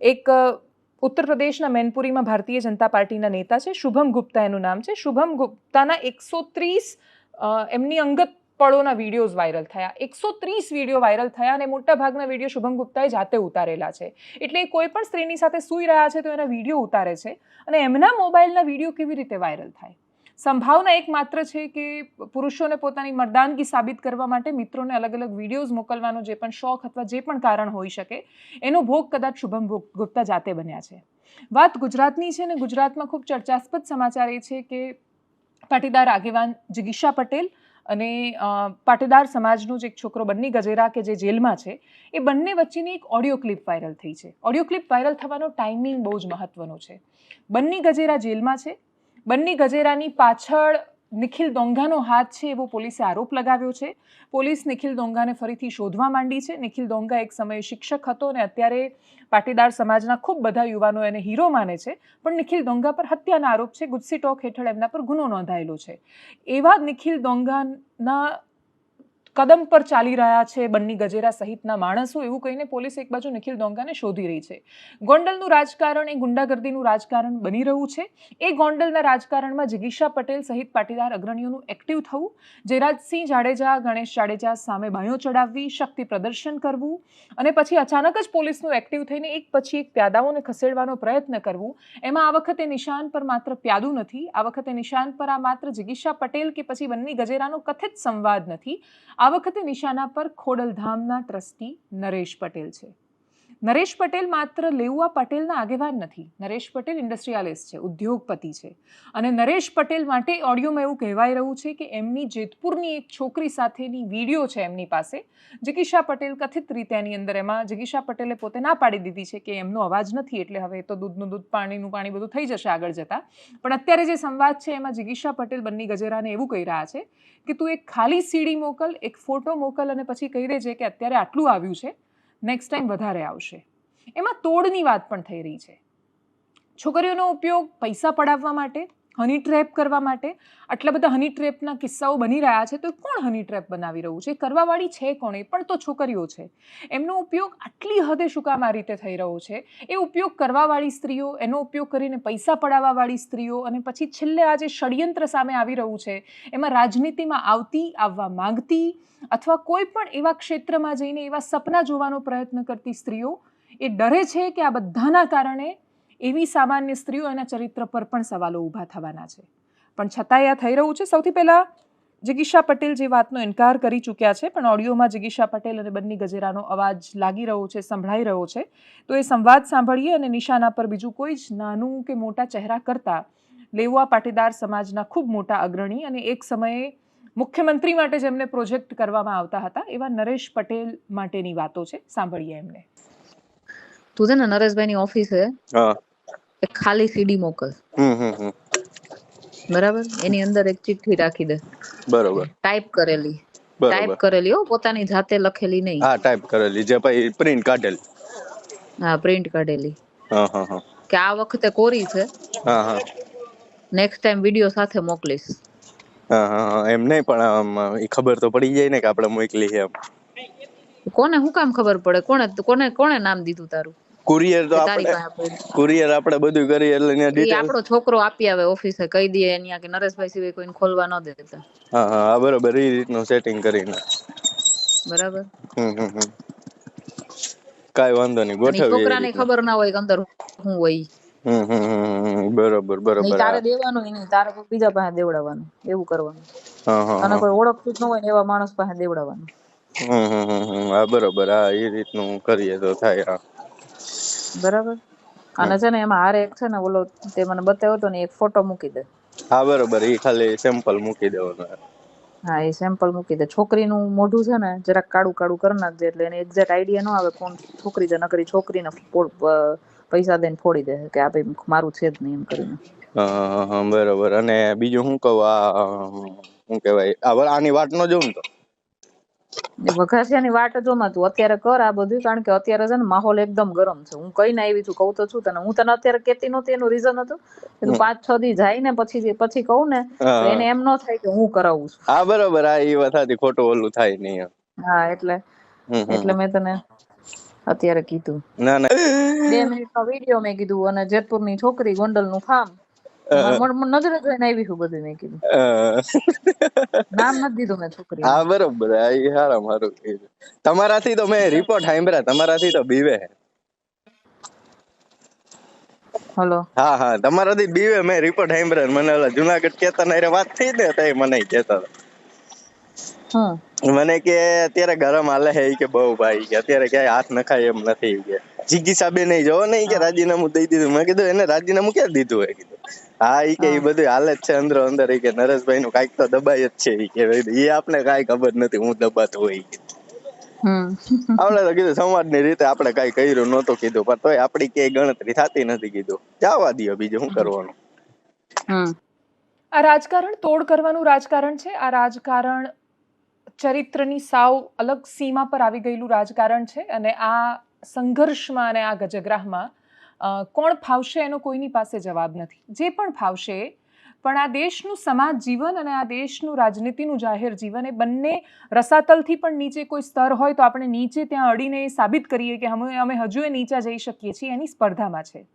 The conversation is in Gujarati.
એક ઉત્તર પ્રદેશના મેનપુરીમાં ભારતીય જનતા પાર્ટીના નેતા છે, શુભમ ગુપ્તા એનું નામ છે. શુભમ ગુપ્તાના એકસો ત્રીસ એમની અંગત પળોના વિડીયોઝ વાયરલ થયા. એકસો ત્રીસ વીડિયો વાયરલ થયા અને મોટા ભાગના વીડિયો શુભમ ગુપ્તાએ જાતે ઉતારેલા છે. એટલે કોઈ પણ સ્ત્રીની સાથે સૂઈ રહ્યા છે તો એના વીડિયો ઉતારે છે અને એમના મોબાઈલના વીડિયો કેવી રીતે વાયરલ થાય? સંભાવના એક માત્ર છે કે પુરુષોને પોતાની મર્દાનગી સાબિત કરવા માટે મિત્રોને અલગ અલગ વિડીયોઝ મોકલવાનો જે પણ શોખ અથવા જે પણ કારણ હોઈ શકે, એનો ભોગ કદાચ શુભમ ગુપ- ગુપ્તા જાતે બન્યા છે. વાત ગુજરાતની છે ને, ગુજરાતમાં ખૂબ ચર્ચાસ્પદ સમાચાર એ છે કે પાટીદાર આગેવાન જિગીશા પટેલ અને પાટીદાર સમાજનો જે એક છોકરો બન્ની ગજેરા કે જે જેલમાં છે, એ બંને વચ્ચેની એક ઓડિયો ક્લિપ વાયરલ થઈ છે. ઓડિયો ક્લિપ વાયરલ થવાનો ટાઈમિંગ બહુ જ મહત્વનો છે. બંની ગજેરા જેલમાં છે બન્ની ગજેરાની પાછળ નિખિલ દોંગાનો હાથ છે એવો પોલીસે આરોપ લગાવ્યો છે. પોલીસ નિખિલ દોંગાને ફરીથી શોધવા માંડી છે. નિખિલ દોંગા એક સમયે શિક્ષક હતો અને અત્યારે પાટીદાર સમાજના ખૂબ બધા યુવાનો એને હીરો માને છે. પણ નિખિલ દોંગા પર હત્યાના આરોપ છે. ગુજસી ટોક હેઠળ એમના પર ગુનો નોંધાયેલો છે. એવા નિખિલ દોંગાના કદમ પર ચાલી રહ્યા છે બન્ની ગજેરા સહિતના માણસો, એવું કહીને પોલીસ એક બાજુ નિખિલ દોંગાને શોધી રહી છે. ગોંડલનું રાજકારણ એ ગુંડાગર્દીનું રાજકારણ બની રહ્યું છે. એ ગોંડલના રાજકારણમાં જિગીશા પટેલ સહિત પાટીદાર અગ્રણીઓનું એક્ટિવ થવું, જયરાજસિંહ જાડેજા, ગણેશ જાડેજા સામે બાયો ચડાવવી, શક્તિ પ્રદર્શન કરવું અને પછી અચાનક જ પોલીસનું એક્ટિવ થઈને એક પછી એક પ્યાદાઓને ખસેડવાનો પ્રયત્ન કરવું, એમાં આ વખતે નિશાન પર માત્ર પ્યાદું નથી, આ વખતે નિશાન પર આ માત્ર જિગીશા પટેલ કે પછી બન્ની ગજેરાનો કથિત સંવાદ નથી. આ વખતે નિશાના પર ખોડલધામના ટ્રસ્ટી નરેશ પટેલ છે. નરેશ પટેલ માત્ર લેઉઆ પટેલના આગેવાન નથી. નરેશ પટેલ ઇન્ડસ્ટ્રીયાલિસ્ટ છે, ઉદ્યોગપતિ છે. અને નરેશ પટેલ માટે ઓડિયોમાં એવું કહેવાય રહ્યું છે કે એમની જેતપુરની એક છોકરી સાથેની વીડિયો છે એમની પાસે જગીશા પટેલ કથિત રીતે એની અંદર એમાં જગીશા પટેલે પોતે ના પાડી દીધી છે કે એમનો અવાજ નથી, એટલે હવે તો દૂધનું દૂધ, પાણીનું પાણી બધું થઈ જશે આગળ જતાં. પણ અત્યારે જે સંવાદ છે એમાં જગીશા પટેલ બંની ગજેરાને એવું કહી રહ્યા છે કે તું એક ખાલી સીડી મોકલ, એક ફોટો મોકલ અને પછી કહી દેજે કે અત્યારે આટલું આવ્યું છે. નેક્સ્ટ ટાઈમ વધારે આવશે. એમાં તોડની વાત પણ થઈ રહી છે. છોકરીઓનો ઉપયોગ પૈસા પડાવવા માટે હની ટ્રેપ કરવા માટે? આટલા બધા હની ટ્રેપના કિસ્સાઓ બની રહ્યા છે, તો કોણ હની ટ્રેપ બનાવી રહ્યું છે? કરવાવાળી છે કોણ? એ પણ તો છોકરીઓ છે. એમનો ઉપયોગ આટલી હદે શું કામ આ રીતે થઈ રહ્યો છે? એ ઉપયોગ કરવાવાળી સ્ત્રીઓ, એનો ઉપયોગ કરીને પૈસા પડાવવાવાળી સ્ત્રીઓ અને પછી છેલ્લે આ જે ષડયંત્ર સામે આવી રહ્યું છે, એમાં રાજનીતિમાં આવતી, આવવા માંગતી અથવા કોઈ પણ એવા ક્ષેત્રમાં જઈને એવા સપના જોવાનો પ્રયત્ન કરતી સ્ત્રીઓ, એ ડરે છે કે આ બધાના કારણે એવી સામાન્ય સ્ત્રીઓ એના ચરિત્ર પર પણ સવાલો ઊભા થવાના છે. પણ છતાંય આ થઈ રહ્યું છે. સૌથી પહેલાં જિગીશા પટેલ જે વાતનો ઇનકાર કરી ચૂક્યા છે પણ ઓડિયોમાં જિગીશા પટેલ અને બન્ની ગજેરાનો અવાજ લાગી રહ્યો છે સંભળાઈ રહ્યો છે. તો એ સંવાદ સાંભળીએ અને નિશાના પર બીજું કોઈ જ નાનું કે મોટા ચહેરા કરતા લેવા પાટીદાર સમાજના ખૂબ મોટા અગ્રણી અને એક સમયે મુખ્યમંત્રી માટે જેમને પ્રોજેક્ટ કરવામાં આવતા હતા એવા નરેશ પટેલ માટેની વાતો છે. સાંભળીએ એમને. તું છે ને નરેશભાઈની ઓફિસે હા. એક ખાલી સીડી મોકલ. બરાબર? એની અંદર એક ચિઠ્ઠી રાખી દે. બરોબર. ટાઈપ કરેલી. ટાઈપ કરેલી હો પોતાની જાતે લખેલી નહીં. હા ટાઈપ કરેલી જે પછી પ્રિન્ટ કાઢેલ. હા પ્રિન્ટ કાઢેલી. હા હા કે આ વખતે કોરી છે. હા હા. નેક્સ્ટ ટાઈમ વીડિયો સાથે મોકલીશ. હા હા એમ નહીં પણ આમ એ ખબર તો પડી જાય ને કે આપણે મોકલી છે એમ. કોને હું કામ ખબર પડે? કોને કોને કોને નામ દીધું તારું? કુરિયર તો આપણે કુરિયર આપણે બધું કરીએ એટલે એની ડિટેલ આપણો છોકરો આપી આવે ઓફિસે કહી દે અહીંયા કે નરેશભાઈ સિવાય કોઈને ખોલવા ન દેતા હા હા બરોબર એ રીતનું સેટિંગ કરીને. બરાબર. હમ હમ હમ. કાંઈ વાંધો નહીં ગોઠવીએ છોકરાને ખબર ના હોય કે અંદર શું હોય હમ હમ હમ હમ બરોબર બરોબર તારે દેવાનું નહીં તારે કોઈ બીજા પાસે દેવડાવવાનું એવું કરવાનું. હા હા અને કોઈ ઓળખતું જ ન હોય ને એવા માણસ પાસે દેવડાવવાનું. હમ હમ હમ હમ હા બરોબર હા એ રીતનું કરીએ તો થાય હા. બરાબર? અને છે ને એમાં હારે એક છે ને ઓલો તે મને બતાવ્યો હતો ને એક ફોટો મૂકી દે. હા બરોબર. એ ખાલી સેમ્પલ મૂકી દેવાનો હા એ સેમ્પલ મૂકી દે. છોકરીનું મોઢું છે ને જરાક કાળું કાળું કરી નાખજે એટલે એને એક્ઝેક્ટ આઈડિયા ન આવે કોણ છોકરી છે નકરી છોકરીને પૈસા દઈને ફોડી દે કે આ ભાઈ મારું છે જ નહીં એમ કરીને. બરોબર. અને બીજું શું કહું આ શું કહેવાય? આ આની વાત ન જોઉં તો. એ વઘાસિયાની વાટ જોમાં તું અત્યારે કર આ બધું કારણ કે અત્યારે છે ને માહોલ એકદમ ગરમ છે. હું કઈને આવી છું કઉ તો છું તને. હું તને અત્યારે કેતી નતી એનું રીઝન હતું. તું પાંચ છ દી જાય ને પછી પછી કહું ને એને એમ ન થાય કે હું કરાવું છું. હા બરોબર. આ એ વાત હતી ખોટું ઓલું થાય નહીં હા એટલે એટલે મેં તને અત્યારે કીધું. ના ના. બે મિનિટનો વીડિયો મેં કીધું અને જેતપુરની છોકરી ગોંડલનું ફાર્મ નજરે જોઈને આવી છું બધું મેં કીધું. નામ નથી દીધું મેં છોકરી હા બરોબર. આ ઈ હારામાં તમારાથી તો મેં રિપોર્ટ સાંભળ્યા. તમારાથી તો બીવે હલો. હા હા. તમારાથી બીવે મેં રિપોર્ટ સાંભળ્યા મને ઓલા જુનાગઢ કેતન ને વાત થઈ ને તો મને કેતા હતા. મને કે અત્યારે ગરમ હાલે હે. કે બહુ ભાઈ. કે અત્યારે ક્યાંય હાથ નખાય એમ નથી. કે જીગી સાબે નહીં જોવો નહીં કે રાજીનામું દઈ દીધું. મેં કીધું એને રાજીનામું ક્યાં દીધું? હોય કીધું. હા ઈ કે ઈ બધું હાલે જ છે અંદર અંદર. ઈ કે નરેશભાઈ નું કાંઈક તો દબાય જ છે ઈ કે ઈ આપને કાંઈ ખબર નથી હું દબાતો હોય આપણે તો કીધું સમાજની રીતે આપણે કઈ કર્યું નહોતું કીધું પણ તોય આપણી કઈ ગણતરી થતી નથી કીધું. જવા દ્યો બીજું શું કરવાનું? આ રાજકારણ તોડ કરવાનું રાજકારણ છે. આ રાજકારણ ચરિત્રની સાવ અલગ સીમા પર આવી ગયેલું રાજકારણ છે અને આ સંઘર્ષમાં અને આ ગજગ્રાહમાં કોણ ફાવશે એનો કોઈની પાસે જવાબ નથી. જે પણ ફાવશે, પણ આ દેશનું સમાજ જીવન અને આ દેશનું રાજનીતિનું જાહેર જીવન એ બંને રસાતલથી પણ નીચે કોઈ સ્તર હોય તો આપણે નીચે ત્યાં અડીને એ સાબિત કરીએ કે અમે અમે હજુ એ નીચા જઈ શકીએ છીએ એની સ્પર્ધામાં છે.